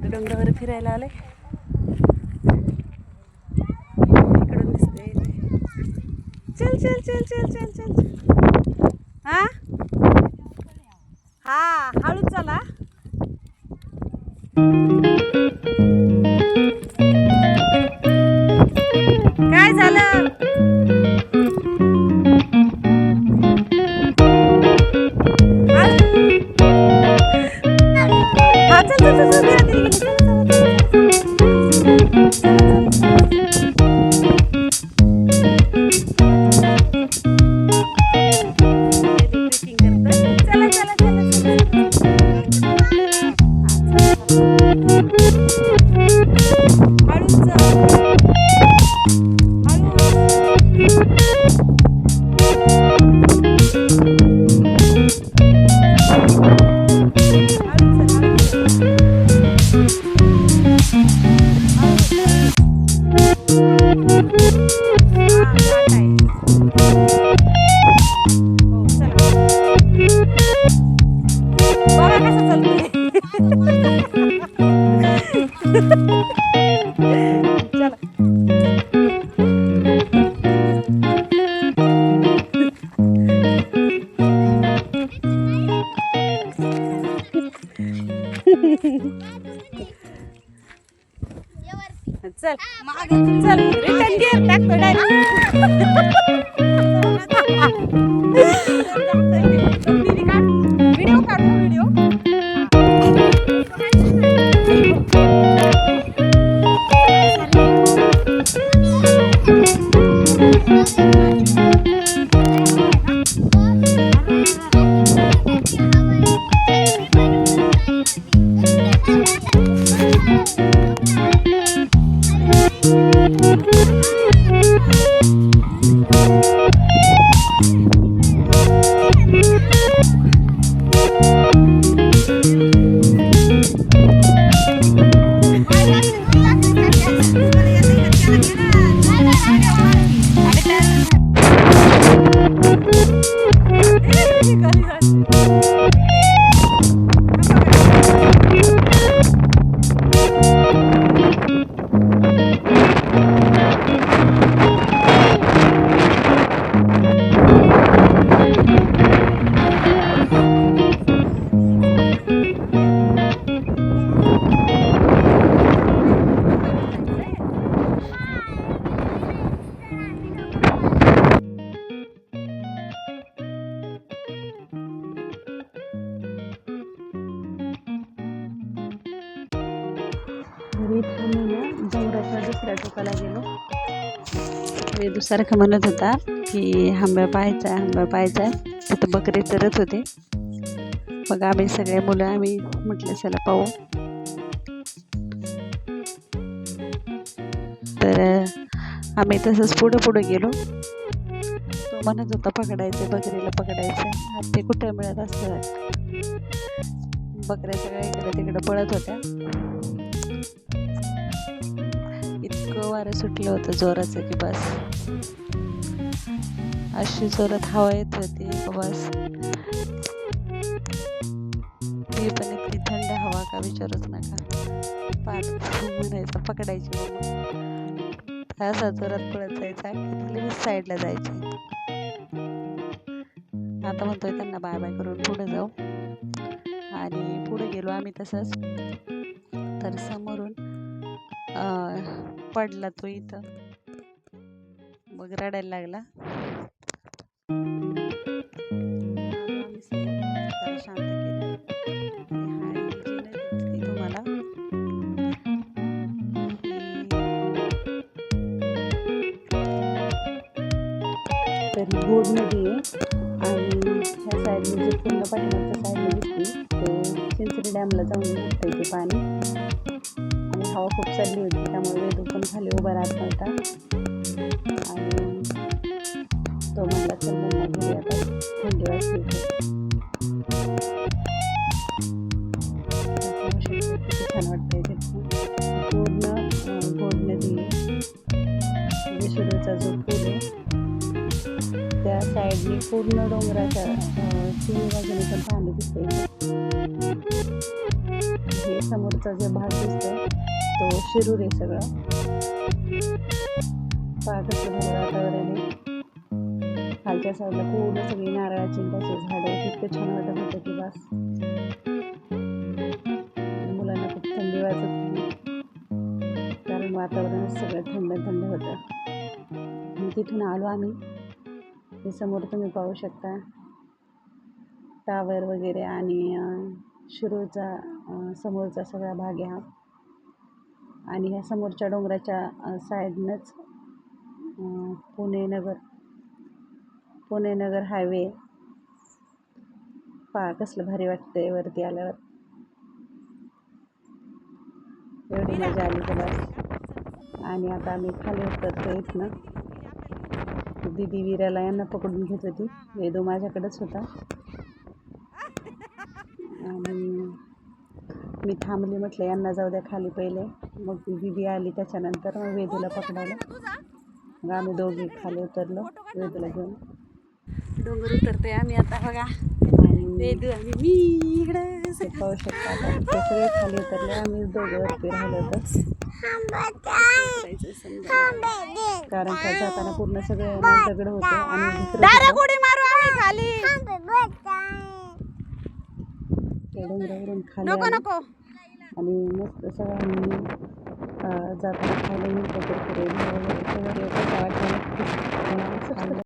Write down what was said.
डोंगरावर फिरायला आले इकडून दिसते चल चल चल चल चल चल चल. हा? हा हळूच चला. चल. चल. रिटर्न गिअर टाकतो डायरेक्ट. घरी डोंगराच्या दुसऱ्या टोकाला गेलो. दुसारखं म्हणत होता की आंब्या पाहायचा आंब्या पाहायचा तिथं बकरे चरत होते. मग आम्ही सगळे मुलं आम्ही म्हटलं चला पाहू. तर आम्ही तसंच पुढं पुढं गेलो. तो म्हणत होता पकडायचं बकरीला पकडायचं आणि ते कुठं मिळत असतं? बकऱ्या सगळ्या इकडे तिकडे पळत होत्या. वारं सुटलं होतं जोराचं की बस. अशी जोरात हवा येत होती बस. ती पण इतकी थंड हवा का विचारूच नका. पाच म्हणायचं पकडायची असा जोरात पळत जायचा की लगेच साईडला जायची. आता म्हणतोय त्यांना बाय बाय करून पुढे जाऊ. आणि पुढे गेलो आम्ही तसंच. तर समोरून पडला तो इथं. मग रडायला लागला. गोड नदी आहे. आणि ह्या साईडने जे पूर्ण पाठीमागच्या साईडला दिसते ते चिंचरी डॅमला जाऊन निघते ते पाणी. हवा खूप चालली होती त्यामुळे वेदू पण खाली उभा राहत नव्हता. आणि तो म्हणला चल मम्मा घरी आता थंडी वाजते छान वाटतंय ते. पूर्ण गोड नदी विष्णूचा जो पूल आहे त्या साईडने पूर्ण डोंगराच्या तीन बाजूने पण पाणी दिसते हे समोरचा जे भाग दिसतोय तो शिरूर आहे सगळं. पहा वातावरण आहे खालच्या साईडला पूर्ण सगळी नारळाची आणि झाडं इतकं छान वाटत होतं की बस. मुलांना खूप थंडी वाजत होती. कारण वातावरण सगळं थंड थंड होतं. तिथून आलो आम्ही. हे समोर तुम्ही पाहू शकता. टावर वगैरे आणि शिरूरचा समोरचा सगळा भाग आहे हा. आणि ह्या समोरच्या डोंगराच्या साईडनंच पुणे नगर पुणे नगर हायवे. पहा कसलं भारी वाटतंय वरती आल्यावर. एवढी मजा आली तर बस आणि आता आम्ही खाली उतरतो इथनं. दिदी विराला यांना पकडून घेत होती. वेदू माझ्याकडेच होता. आणि मी थांबली म्हटलं यांना जाऊ द्या खाली पहिले. मग ती दिदी आली त्याच्यानंतर मग वेदूला पकडायला. मग आम्ही दोघी खाली उतरलो वेदूला घेऊन. डोंगर उतरतोय आम्ही आता बघा. वेदू आणि मी इकडे. पाहू शकता ते सगळे खाली उतरले. आम्ही दोघं वरती राहिलो होतो. समजा. कारण का जाताना पूर्ण सगळं दगड होतं आणि खाली. डोंगरावरून खाली नको. नको. आणि मस्त सगळ्यांनी अं, जाताना खायला मी कुरकुरे वगैरे सगळं